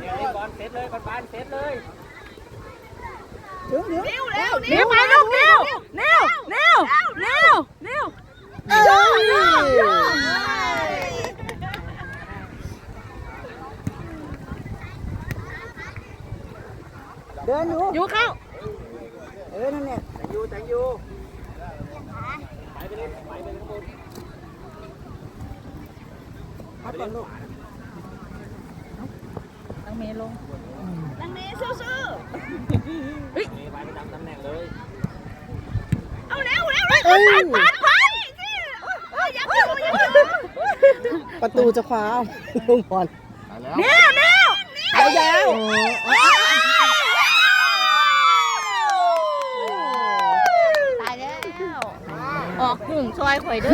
เนี่ยบอลเซตเลยบอลบานเซตเลยถึงถึงนิ้วแล้วนิ้วไปลูกนิ้วนิ้วนิ้วนิ้วนิ้วเอ้ยเดินอยู่อยู่เข้าเออนั่นเนี่ยแตงยูแตงยูไปไปเลยไปไปข้างบนพัดก่อนลูก น้องเมย์ลงนังนี้ซื่อนี่ไปไปตามตำแหน่งเลยๆเอาแล้วแล้วเอ้ยปัดไปสิเอ้ยยังอยู่ยังอยู่ประตูจะคว้าลุงบอลนิ้วนิ้วเอายาวตายแล้ว ออกกึ่งซอยข่อยเด้อ